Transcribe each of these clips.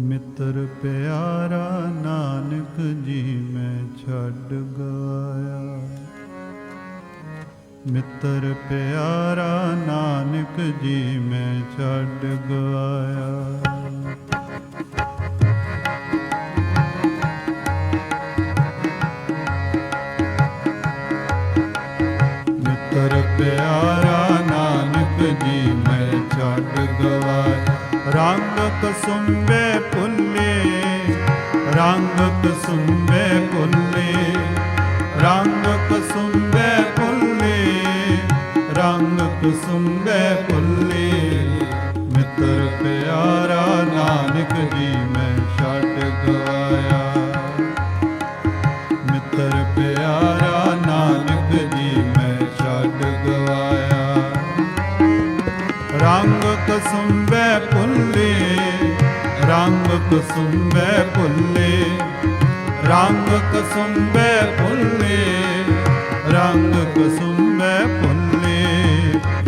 ਮਿੱਤਰ ਪਿਆਰਾ, ਨਾਨਕ ਜੀ ਮੈਂ ਛੱਡ ਗਾਇਆ। ਮਿੱਤਰ ਪਿਆਰਾ, ਨਾਨਕ ਜੀ ਮੈਂ ਛੱਡ ਗਾਇਆ। ਮਿੱਤਰ ਪਿਆਰਾ, ਨਾਨਕ ਜੀ ਰੰਗ ਕਸੁੰਬੇ ਭੁੱਲੇ ਰੰਗ ਕਸੁੰਬੇ ਪੁੱਲੇ ਰੰਗ ਕਸੁੰਬੇ ਭੁੱਲੇ ਰੰਗ ਕਸੁੰਬੇ ਪੁੱਲੇ ਮਿੱਤਰ ਪਿਆਰਾ ਨਾਨਕ ਜੀ, ਮੈਂ ਛੱਡ ਗਵਾਇਆ। ਮਿੱਤਰ ਪਿਆਰਾ ਕਸੁੰਬੇ ਭੁੱਲੇ, ਰੰਗ ਕਸੁੰਬੇ ਭੁੱਲੇ, ਰੰਗ ਕਸੁੰਬੇ ਭੁੱਲੇ।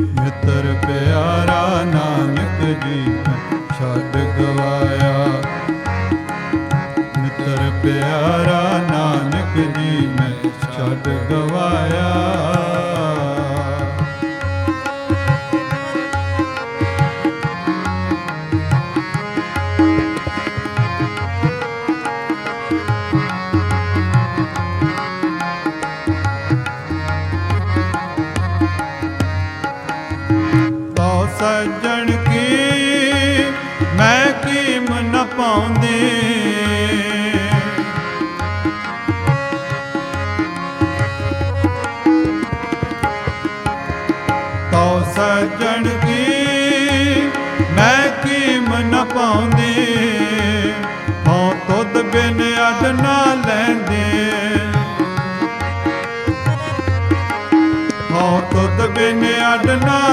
ਮਿੱਤਰ ਪਿਆਰਾ ਨਾਨਕ ਜੀ ਮੈਂ ਛੱਡ ਗਵਾਇਆ। ਮਿੱਤਰ ਪਿਆਰਾ ਨਾਨਕ ਜੀ ਮੈਂ ਛੱਡ ਗਵਾਇਆ। ਸੱਜਣ ਕੀ ਮੈਂ ਕੀਮ ਨ ਪਾਉਂਦੀ? ਤੋ ਸੱਜਣ ਕੀ ਮੈਂ ਕੀਮ ਨ ਪਾਉਂਦੀ? ਹੋ ਤੁਧ ਬਿਨ ਅਡ ਨਾ ਲੈਂਦੇ। ਹਉ ਤੁਧ ਬਿਨ ਅਡ ਨਾ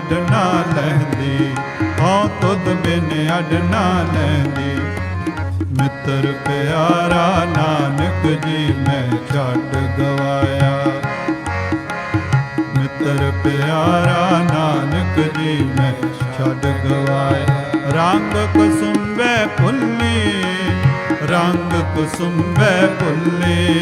ਅਡ ਨਾ ਲੈਂਦੇ। ਹਉ ਤੁਧ ਬਿਨ ਅਡ ਨਾ ਲੈਂਦੇ। ਮਿੱਤਰ ਪਿਆਰਾ, ਨਾਨਕ ਜੀ, ਮੈਂ ਛੱਡ ਗਵਾਇਆ। ਮਿੱਤਰ ਪਿਆਰਾ, ਨਾਨਕ ਜੀ, ਮੈਂ ਛੱਡ ਗਵਾਇਆ। ਰੰਗ ਕੁਸੁੰਬੇ ਭੁੱਲੇ, ਰੰਗ ਕੁਸੁੰਬੇ ਭੁੱਲੇ।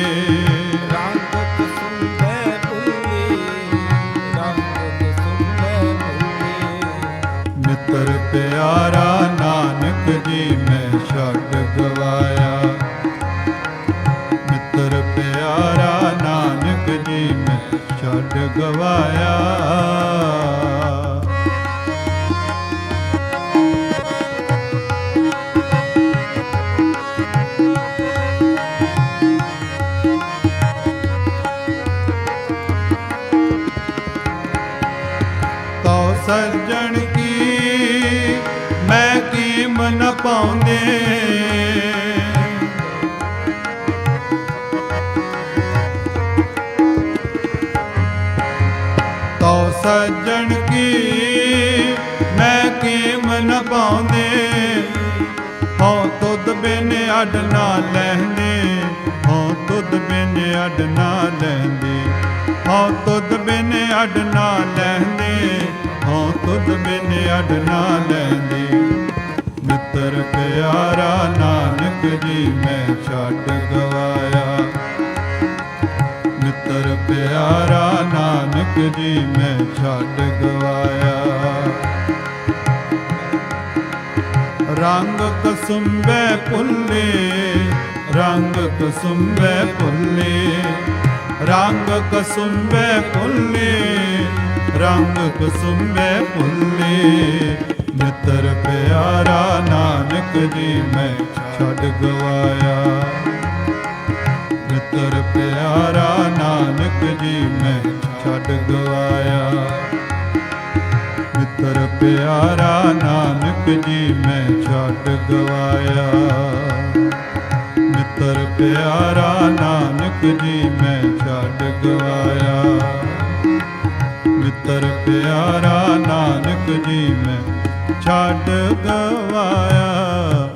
ਪਿਆਰਾ ਨਾਨਕ ਜੀ ਮੈਂ ਛੱਡ ਗਵਾਇਆ। ਮਿੱਤਰ ਪਿਆਰਾ ਨਾਨਕ ਜੀ ਮੈਂ ਛੱਡ ਗਵਾਇਆ। ਤੋ ਸੱਜਣ ਪਾਉਂਦੇ। ਤੋ ਸੱਜਣ ਕੀ, ਮੈਂ ਕੀਮ ਨ ਪਾਉਂਦੇ? ਹਉ ਤੁਧ ਬਿਨ ਅਡ ਨਾ ਲੈਂਦੇ। ਹਉ ਤੁਧ ਬਿਨ ਅਡ ਨਾ ਲੈਂਦੇ। ਹਉ ਤੁਧ ਬਿਨ ਅਡ ਨਾ ਲੈਂਦੇ। ਹਉ ਤੁਧ ਬਿਨ ਅਡ ਨਾ ਲੈਂਦੇ। ਮਿੱਤਰ ਪਿਆਰਾ ਨਾਨਕ ਜੀ ਮੈਂ ਛੱਡ ਗਵਾਇਆ। ਮਿੱਤਰ ਪਿਆਰਾ ਨਾਨਕ ਜੀ ਮੈਂ ਛੱਡ ਗਵਾਇਆ। ਰੰਗ ਕਸੁੰਬੇ ਭੁੱਲੇ, ਰੰਗ ਕਸੁੰਬੇ ਭੁੱਲੇ, ਰੰਗ ਕਸੁੰਬੇ ਭੁੱਲੇ, ਰੰਗ ਕਸੁੰਬੇ ਭੁੱਲੇ। ਮਿੱਤਰ ਪਿਆਰਾ ਨਾਨਕ ਜੀ ਮੈਂ ਛੱਡ ਗਵਾਇਆ। ਮਿੱਤਰ ਪਿਆਰਾ, ਨਾਨਕ ਜੀ, ਮੈਂ ਛੱਡ ਗਵਾਇਆ। ਮਿੱਤਰ ਪਿਆਰਾ, ਨਾਨਕ ਜੀ, ਮੈਂ ਛੱਡ ਗਵਾਇਆ। ਮਿੱਤਰ ਪਿਆਰਾ, ਨਾਨਕ ਜੀ, ਮੈਂ ਛੱਡ ਗਵਾਇਆ। ਮਿੱਤਰ ਪਿਆਰਾ, ਨਾਨਕ ਜੀ, ਮੈਂ ਛੱਡ ਗਵਾਇਆ।